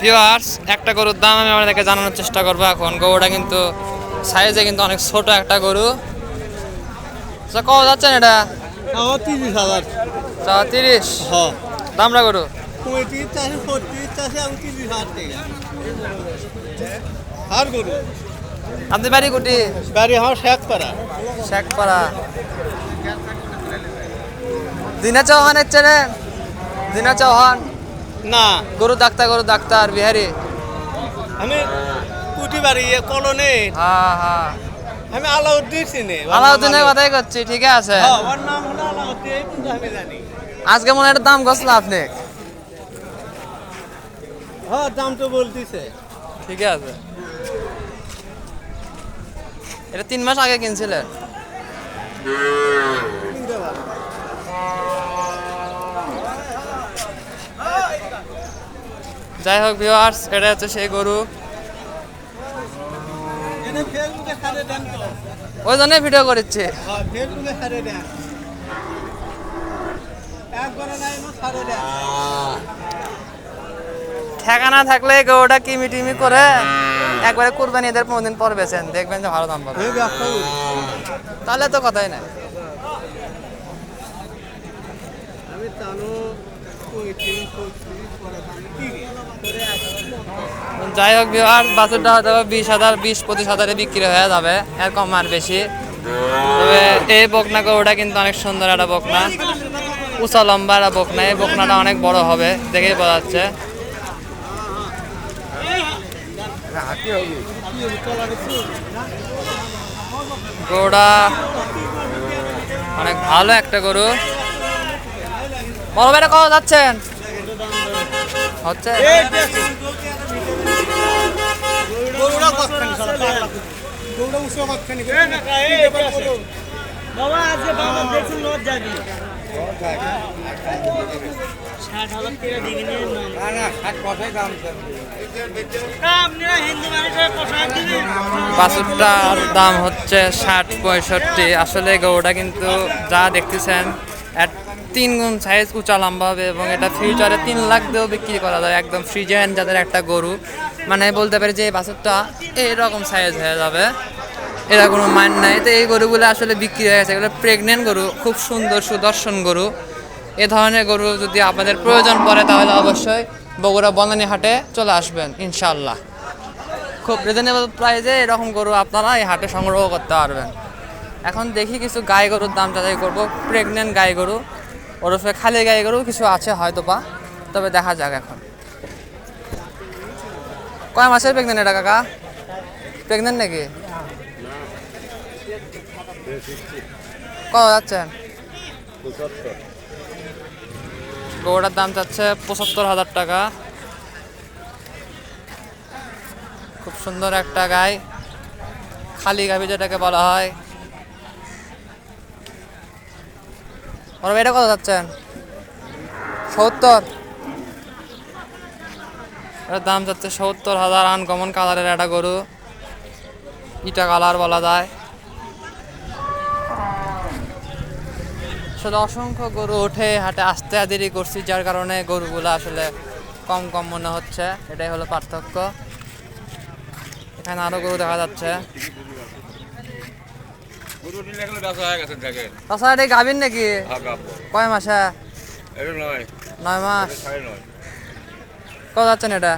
Viewers একটা গরুর দাম আমি আপনাদেরকে জানানোর চেষ্টা করব এখন। গরুটা কিন্তু সাইজে কিন্তু অনেক ছোট একটা গরু। আচ্ছা কত যাচ্ছেন এটা? আমার তিরিশ হাজার। তিরিশ? হ দামটা গরু? আর গরু? আপনি বাড়ি কুটি? বাড়ি আমার শেখ পাড়া শেখ পাড়া দিনা চৌহানের চেনেন দিনা চৌহান। না গরু ডাক্তার গরু ডাক্তার বিহারি। আমি কুটি বাড়ি ইয়ে কলোনে। হ্যাঁ হ্যাঁ আমি আলাউদ্দিন চিনি আলাউদ্দিনের কথাই করছি ঠিক আছে। হ্যাঁ, ওর নাম হলো আলাউদ্দিন আমি জানি। আজকে মনে হয় দাম গছল আপনি। হ্যাঁ দাম তো বলতিছে। ঠিক আছে। এটা তিন মাস আগে কিনছিলেন। যাই হোক ভিউয়ার্স এটা হচ্ছে সেই গরু। ওই জন্যই ভিডিও করেছি। না ঠেকানা থাকলে গরুটা কিমি টিমি করে একবারে কুরবানি এদের পনেরো দিন পর বেছেন দেখবেন যে ভালো দাম পাবে। তাহলে তো কথাই নাই। আমি যাই হোক আর বাছুরটা হয়তো বিশ হাজার, বিশ, পঁচিশ হাজারে বিক্রি হয়ে যাবে। এর কম আর বেশি। তবে এই বকনা গরুটা কিন্তু অনেক সুন্দর একটা বকনা। উঁচা লম্বা একটা বকনা। এই বকনাটা অনেক বড় হবে, দেখেই বোঝা যাচ্ছে। গরুটা অনেক ভালো একটা গরু। বড় কত যাচ্ছেন? হচ্ছে। দাম হচ্ছে ষাট পঁয়ষট্টি। আসলে গরুটা কিন্তু যা দেখতেছেন এক তিন গুণ সাইজ উঁচা, লম্বা হবে এবং এটা ফিউচারে তিন লাখ দিয়েও বিক্রি করা যায় একদম ফ্রিজেন যাদের একটা গরু। মানে বলতে পারি যে এই বাছুরটা এইরকম সাইজ হয়ে যাবে। এরা কোনো মান নাই। তো এই গরুগুলো আসলে বিক্রি হয়ে গেছে। এগুলো প্রেগনেন্ট গরু, খুব সুন্দর সুদর্শন গরু। এ ধরনের গরু যদি আপনাদের প্রয়োজন পড়ে তাহলে অবশ্যই বগুড়া বনানী হাটে চলে আসবেন ইনশাল্লাহ খুব রিজনেবল প্রাইসে এরকম গরু আপনারা এই হাটে সংগ্রহ করতে পারবেন। এখন দেখি কিছু গাই গরুর দাম যাচাই করব। প্রেগনেন্ট গাই গরু। ওরফে খালি গাই গরু কিছু আছে হয়তো বা তবে দেখা যাক এখন। কয় মাসের প্রেগনেন্ট এটা কাকা? প্রেগনেন্ট নাকি? কত যাচ্ছেন গরুটার দাম চাচ্ছে পঁচাত্তর হাজার টাকা। খুব সুন্দর একটা গাই। খালি গাভি যেটাকে বলা হয়। ওরা এটা কত যাচ্ছেন? সত্তর। এটার দাম যাচ্ছে সত্তর হাজার আনকমন কালারের একটা গরু। ইটা কালার বলা যায়। আসলে অসংখ্য গরু ওঠে হাটে আসতে দেরি করছি, যার কারণে গরুগুলো আসলে কম কম মনে হচ্ছে। এটাই হলো পার্থক্য। এখানে আরও গরু দেখা যাচ্ছে। এগুলো ব্যবসা হয়ে এটা নাকি? কয় মাসে? নয়। মাস। কত যাচ্ছেন এটা?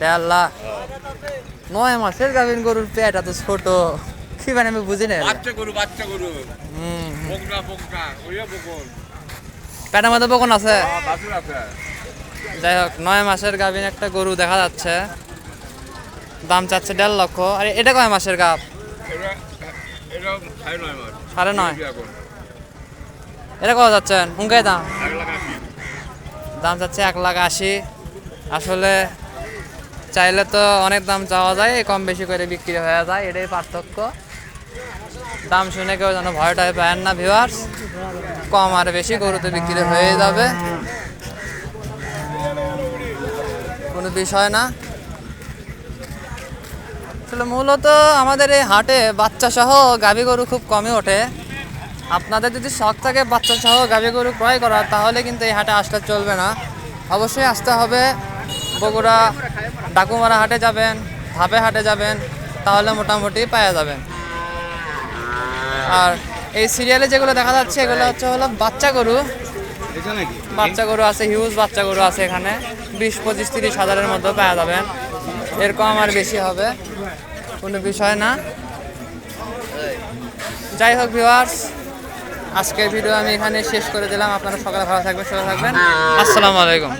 দেড় লাখ লাখ। নয় মাসের গাভীর গরুর পেট এত ছোট। কি মানে আমি বুঝি না বাচ্চা গরু বাচ্চা গরু। হুম বকনা বকনা ওইয়া বকন। পেটের মধ্যে বকন আছে। যাই হোক নয় মাসের গাভীর একটা গরু দেখা যাচ্ছে। দাম চাচ্ছে দেড় লক্ষ। আরে এটা কয় মাসের এটা সাড়ে নয় এটা কত যাচ্ছেন? উঙ্কাই দাম? দাম চাচ্ছে এক লাখ আশি। আসলে চাইলে তো অনেক দাম চাওয়া যায় কম বেশি করে বিক্রি হয়ে যায় এটাই পার্থক্য। দাম শুনে কেউ যেন ভয়টায় পায় না ভিউয়ার্স কম আর বেশি গরুতে বিক্রি হয়ে যাবে। কোনো বিষয় না। আসলে মূলত আমাদের এই হাটে বাচ্চা সহ গাভী গরু খুব কমই ওঠে। আপনাদের যদি শখ থাকে বাচ্চা সহ গাভী গরু ক্রয় করার, তাহলে কিন্তু এই হাটে আসলে চলবে না। অবশ্যই আসতে হবে। বগুড়া ডাকুমারা হাটে যাবেন, ধাপে হাটে যাবেন, তাহলে মোটামুটি পাওয়া যাবেন আর এই সিরিয়ালে যেগুলো দেখা যাচ্ছে, এগুলো হচ্ছে হলো বাচ্চা গরু। বাচ্চা গরু আছে হিউজ বাচ্চা গরু আছে এখানে। বিশ, পঁচিশ, তিরিশ হাজারের মধ্যে পাওয়া যাবেন এরকম আর বেশি হবে। কোনো বিষয় না। যাই হোক ভিওয়ার্স আজকের ভিডিও আমি এখানে শেষ করে দিলাম। আপনারা সকালে ভালো থাকবেন সুস্থ থাকবেন। আসসালামু আলাইকুম।